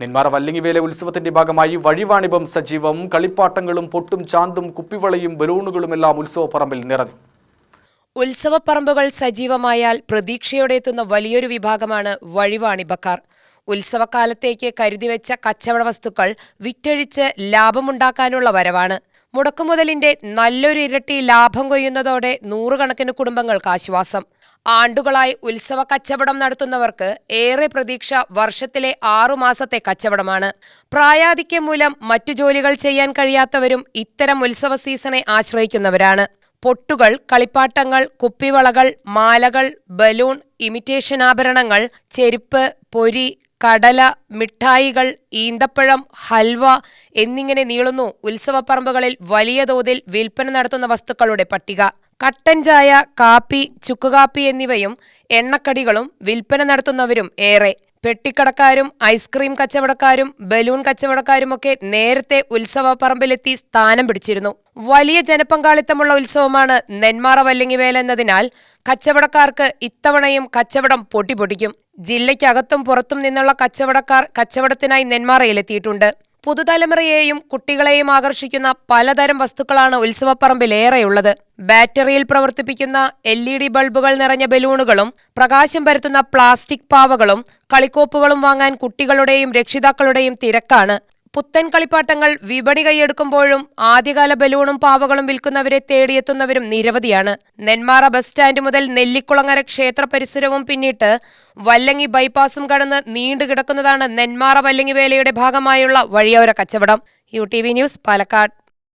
നെന്മാറ വല്ലിങ്ങിവേല ഉത്സവത്തിന്റെ ഭാഗമായി വഴിവാണിഭം സജീവം കളിപ്പാട്ടങ്ങളും പൊട്ടും ചാന്തും കുപ്പിവളയും ബലൂണുകളുമെല്ലാം ഉത്സവപ്പറമ്പിൽ നിറഞ്ഞു. ഉത്സവപ്പറമ്പുകൾ സജീവമായാൽ പ്രതീക്ഷയോടെ എത്തുന്ന വലിയൊരു വിഭാഗമാണ് വഴിവാണിഭക്കാർ. ഉത്സവകാലത്തേക്ക് കരുതിവെച്ച കച്ചവട വസ്തുക്കൾ വിറ്റഴിച്ച് ലാഭമുണ്ടാക്കാനുള്ള വരവാണ്. മുടക്കുമുതലിന്റെ നല്ലൊരു ഇരട്ടി ലാഭം കൊയ്യുന്നതോടെ നൂറുകണക്കിന് കുടുംബങ്ങൾക്ക് ആശ്വാസം. ആണ്ടുകളായി ഉത്സവ കച്ചവടം നടത്തുന്നവർക്ക് ഏറെ പ്രതീക്ഷ വർഷത്തിലെ ആറുമാസത്തെ കച്ചവടമാണ്. പ്രായാധിക്യം മൂലം മറ്റു ജോലികൾ ചെയ്യാൻ കഴിയാത്തവരും ഇത്തരം ഉത്സവ സീസണെ ആശ്രയിക്കുന്നവരാണ്. പൊട്ടുകൾ കളിപ്പാട്ടങ്ങൾ കുപ്പിവളകൾ മാലകൾ ബലൂൺ ഇമിറ്റേഷൻ ആഭരണങ്ങൾ ചെരുപ്പ് പൊരി കടല മിഠായികൾ ഈന്തപ്പഴം ഹൽവ എന്നിങ്ങനെ നീളുന്നു ഉത്സവപ്പറമ്പുകളിൽ വലിയ തോതിൽ വിൽപ്പന നടത്തുന്ന വസ്തുക്കളുടെ പട്ടിക. കട്ടൻ ചായ കാപ്പി ചുക്കുകാപ്പി എന്നിവയും എണ്ണക്കടികളും വിൽപ്പന നടത്തുന്നവരും ഏറെ. പെട്ടിക്കടക്കാരും ഐസ്ക്രീം കച്ചവടക്കാരും ബലൂൺ കച്ചവടക്കാരുമൊക്കെ നേരത്തെ ഉത്സവപ്പറമ്പിലെത്തി സ്ഥാനം പിടിച്ചിരുന്നു. വലിയ ജനപങ്കാളിത്തമുള്ള ഉത്സവമാണ് നെന്മാറ വല്ലങ്ങിവേല എന്നതിനാൽ കച്ചവടക്കാർക്ക് ഇത്തവണയും കച്ചവടം പൊട്ടിപ്പൊടിക്കും ജില്ലയ്ക്കകത്തും പുറത്തും നിന്നുള്ള കച്ചവടക്കാർ കച്ചവടത്തിനായി നെന്മാറയിലെത്തിയിട്ടുണ്ട്. പുതുതലമുറയെയും കുട്ടികളെയും ആകർഷിക്കുന്ന പലതരം വസ്തുക്കളാണ് ഉത്സവപ്പറമ്പിലേറെയുള്ളത്. ബാറ്ററിയിൽ പ്രവർത്തിപ്പിക്കുന്ന എൽ ഇ ഡി ബൾബുകൾ നിറഞ്ഞ ബലൂണുകളും പ്രകാശം പരത്തുന്ന പ്ലാസ്റ്റിക് പാവകളും കളിക്കോപ്പുകളും വാങ്ങാൻ കുട്ടികളുടെയും രക്ഷിതാക്കളുടെയും തിരക്കാണ്. പുത്തൻ കളിപ്പാട്ടങ്ങൾ വിപണി കൈയെടുക്കുമ്പോഴും ആദ്യകാല ബലൂണും പാവകളും വിൽക്കുന്നവരെ തേടിയെത്തുന്നവരും നിരവധിയാണ്. നെന്മാറ ബസ് സ്റ്റാൻഡ് മുതൽ നെല്ലിക്കുളങ്ങര ക്ഷേത്ര പരിസരവും പിന്നിട്ട് വല്ലങ്ങി ബൈപ്പാസും കടന്ന് നീണ്ടുകിടക്കുന്നതാണ് നെന്മാറ വല്ലങ്ങി വേലയുടെ ഭാഗമായുള്ള വഴിയോര കച്ചവടം. U T V news Palakkad.